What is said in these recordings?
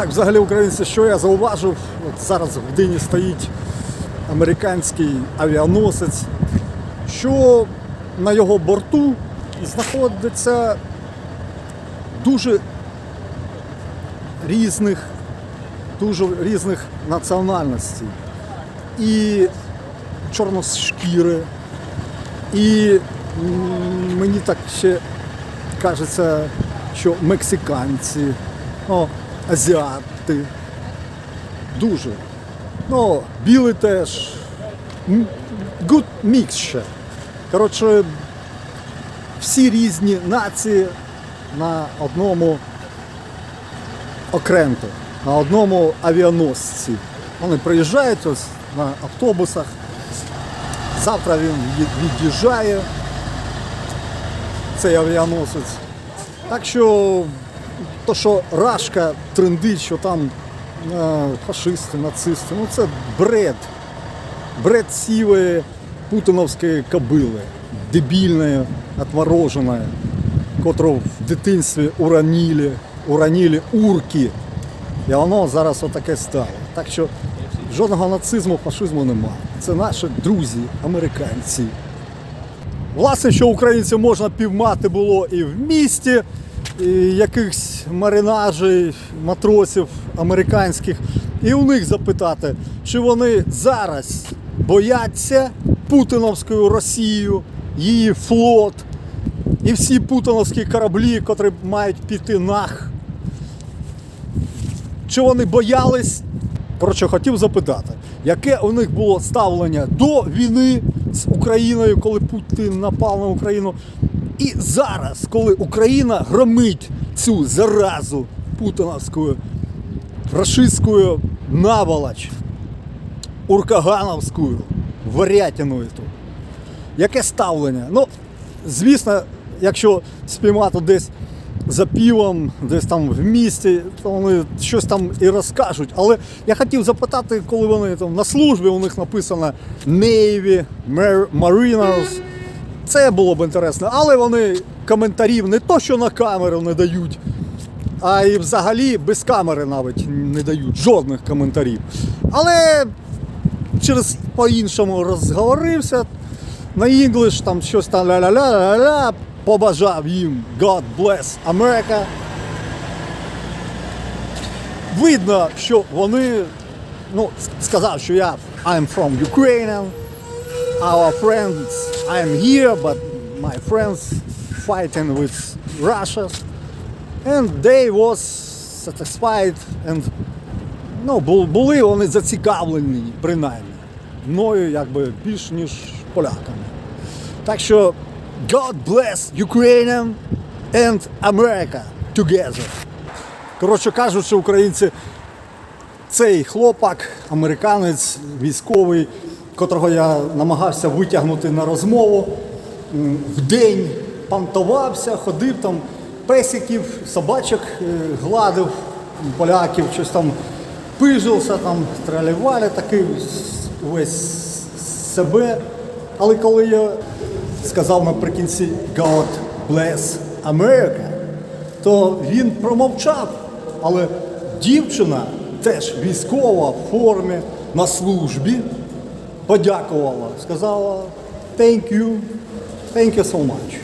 Так, взагалі, українці, що я зауважив, от зараз в дині стоїть американський авіаносець, що на його борту знаходиться дуже різних, дуже різних національностей. І чорношкіри, і мені так ще кажеться, що мексиканці, ну, азіати. Дуже. Ну, білий теж. Good mixture. Коротше, всі різні нації на одному окренку, на одному авіаносці. Вони приїжджають ось на автобусах. Завтра він від'їжджає, цей авіаносець. Так що, то, що Рашка трендить, що там е, фашисти, нацисти, ну це бред. Бред сивої путиновської кобили, дебільної, отмороженої, котру в дитинстві уронили, уронили урки. І воно зараз отаке стало. Так що жодного нацизму, фашизму немає. Це наші друзі, американці. Власне, що українців можна півмати було і в місті, якихось маринажей, матросів американських, і у них запитати, чи вони зараз бояться Путіновською Росію, її флот і всі путіновські кораблі, котрі мають піти нах. Чи вони боялись? Коротше, хотів запитати, яке у них було ставлення до війни з Україною, коли Путін напав на Україну, і зараз, коли Україна громить цю заразу путіновську, рашистську наволоч, уркагановську, варятину эту. Яке ставлення? Ну, звісно, якщо спіймати десь за півом, десь там в місті, то вони щось там і розкажуть. Але я хотів запитати, коли вони там на службі, у них написано Navy, Mar- Mariners. Це було б інтересно, але вони коментарів не то, що на камеру не дають, а і взагалі без камери навіть не дають жодних коментарів. Але через по-іншому розговорився на інглиш, там щось там ля-ля-ля-ля-ля, побажав їм God bless America. Видно, що вони, ну, сказав, що я I'm from Ukraine, our friends, I'm here, but my friends fighting with Russia. And they was satisfied and ну, були вони зацікавлені, принаймні, мною якби більш ніж поляками. Так що God bless Ukraine and America together. Коротше кажучи, українці, цей хлопак, американець, військовий, котрого я намагався витягнути на розмову, м, вдень пантувався, ходив там, песиків, собачок е, гладив, поляків, щось там пижився, там тралівалі, такий весь себе. Але коли я сказав наприкінці God bless America, то він промовчав. Але дівчина теж військова в формі на службі подякувала, сказала thank you, thank you so much.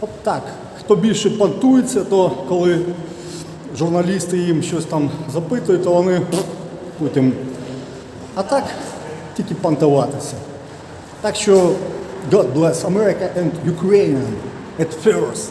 От так. Хто більше понтується, то коли журналісти їм щось там запитують, то вони потім. А так тільки понтуватися. Так що God bless America and Ukraine at first.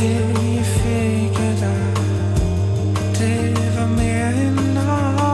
det you fik af dig Det var mere end nok